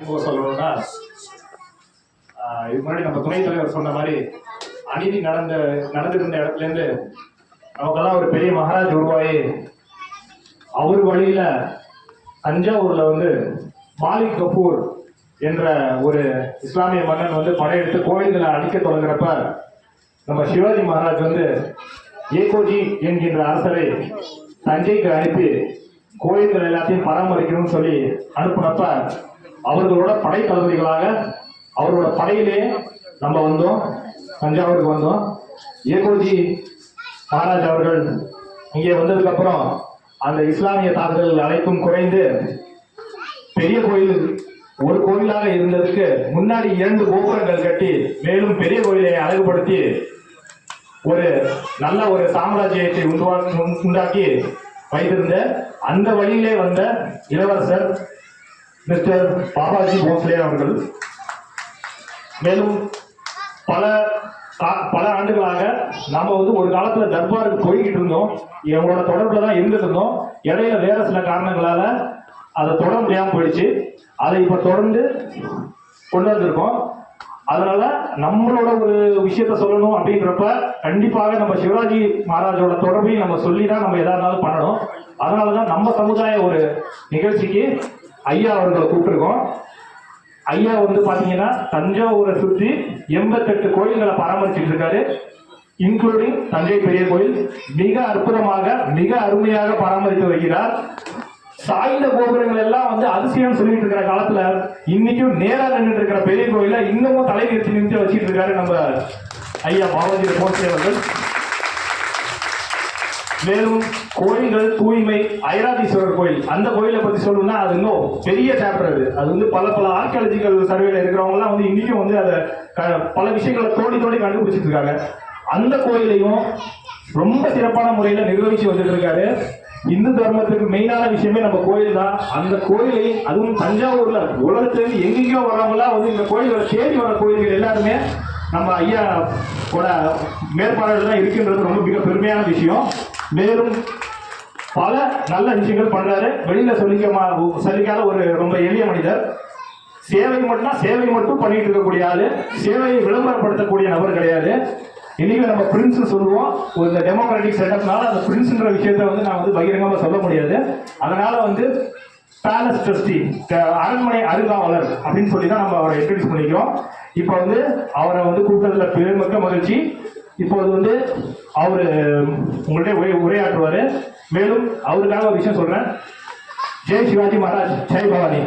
சொல்லணும்னா இதுக்கு முன்னாடி நம்ம துணைத் தலைவர் சொன்ன மாதிரி அநீதி நடந்த நடந்திருந்த இடத்துல இருந்து நமக்கெல்லாம் ஒரு பெரிய மகாராஜ் உருவாகி அவர் வழியில தஞ்சாவூர்ல வந்து மாலிக் கபூர் என்ற ஒரு இஸ்லாமிய மன்னன் வந்து படையெடுத்து கோயில்களை அழிக்க தொடங்குறப்ப நம்ம சிவாஜி மகாராஜ் வந்து ஏகோஜி என்கின்ற அரசரை தஞ்சைக்கு அனுப்பி கோயில்கள் எல்லாத்தையும் பராமரிக்கணும்னு சொல்லி அனுப்புனப்ப அவர்களோட படை தளபதிகளாக அவரோட படையிலே நம்ம வந்தோம் தஞ்சாவூருக்கு வந்தோம். ஏகோஜி மகாராஜ் அவர்கள் இங்கே வந்ததுக்கு அப்புறம் அந்த இஸ்லாமிய தாக்குதல் அனைத்தும் குறைந்து பெரிய கோயில் ஒரு கோயிலாக இருந்ததுக்கு முன்னாடி இரண்டு கோபுரங்கள் கட்டி மேலும் பெரிய கோயிலை அழகுபடுத்தி ஒரு நல்ல ஒரு சாம்ராஜ்யத்தை உருவா- உண்டாக்கி வைத்திருந்த அந்த வழியிலே வந்த இளவரசர் மிஸ்டர் பாபாஜி போஸ்லே அவர்கள். மேலும் பல பல ஆண்டுகளாக நாம வந்து ஒரு காலத்துல தர்பாருக்கு போய்கிட்டு இருந்தோம். எங்களோட தொடர்புல தான் இருந்துட்டு இருந்தோம். இடையில வேற சில காரணங்களால அதை தொட முடியாம போயிடுச்சு. அதை இப்ப தொடர்ந்து கொண்டு வந்திருக்கோம். அதனால நம்மளோட ஒரு விஷயத்த சொல்லணும் அப்படின்றப்ப கண்டிப்பாக நம்ம சிவராஜி மகாராஜோட தொடர்பையும் நம்ம சொல்லி தான் நம்ம எதா இருந்தாலும் பண்ணணும். அதனாலதான் நம்ம சமுதாய ஒரு நிகழ்ச்சிக்கு ஐயா அவர்களை கூப்பிட்டுருக்கோம். ஐயா வந்து பார்த்தீங்கன்னா தஞ்சாவூரை சுற்றி எண்பத்தெட்டு கோயில்களை பராமரிச்சுட்டு இருக்காரு. இன்க்ளூடிங் தஞ்சை பெரிய கோயில். மிக அற்புதமாக மிக அருமையாக பராமரித்து வருகிறார் சாய்ந்த கோபுரங்கள் எல்லாம் வந்து அதிசயம் சொல்லிட்டு இருக்கிற காலத்துல இன்னைக்கும் நேரா நின்றுட்டு இருக்கிற பெரிய கோயில இன்னமும் தலை நிறுத்தி நிறுத்தி வச்சிட்டு இருக்காரு நம்ம ஐயா பாலாஜி போஸ்டே அவர்கள். மேலும் கோயில்கள் தூய்மை ஐராதீஸ்வரர் கோயில். அந்த கோயிலை பத்தி சொல்லணும்னா அது இன்னும் பெரிய சாப்டர் அது. அது வந்து பல பல ஆர்கியாலஜிக்கல் சர்வேல இருக்கிறவங்கலாம் வந்து இன்னைக்கும் வந்து அதை க- பல விஷயங்களை தோண்டி தோண்டி கண்டுபிடிச்சிட்டு இருக்காங்க. அந்த கோயிலையும் ரொம்ப சிறப்பான முறையில நிர்வகிச்சு வந்துட்டு இருக்காரு. இந்து தர்மத்துக்கு மெயினான விஷயமே நம்ம கோயில் தான். அந்த கோயிலை அதுவும் தஞ்சாவூர்ல உலகத்துல எங்கெங்கயோ வர்றவங்களாம் வந்து இந்த கோயில்களை தேடி வர கோயில்கள் எல்லாருமே நம்ம ஐயா கூட மேற்பார்வையில் தான் இருக்கின்றது ரொம்ப மிக பெருமையான விஷயம். மேலும் பல நல்ல விஷயங்கள் பண்றாரு. வெளியில சொல்லிக்க மா- சொல்லிக்காத ஒரு ரொம்ப எளிய மனிதர். சேவை மட்டும் சேவை மட்டும் பண்ணிட்டு இருக்கக்கூடிய ஆளு. சேவையை விளம்பரப்படுத்தக்கூடிய நபர் கிடையாது. இன்னைக்கு நம்ம பிரின்ஸ் சொல்லுவோம். ஒரு இந்த டெமோக்ராட்டிக் செட்டப்னால அந்த பிரின்ஸ்ன்ற விஷயத்தை வந்து நான் வந்து பகிரங்கமாக சொல்ல முடியாது. அதனால வந்து பேலஸ் ட்ரஸ்டி அரண்மனை அருங்காவலர் அப்படின்னு சொல்லி தான் நம்ம அவரை இன்ட்ரடியூஸ் பண்ணிக்கிறோம். இப்போ வந்து அவரை வந்து கூப்பிட்டதுல பெருமிக்க மகிழ்ச்சி. இப்போது வந்து அவரு உங்கள்கிட்ட உரை உரையாற்றுவாரு. மேலும் அவருக்காக ஒரு விஷயம் சொல்றேன். ஜெய் சிவாஜி மகாராஜ் ஜெய் பவானி.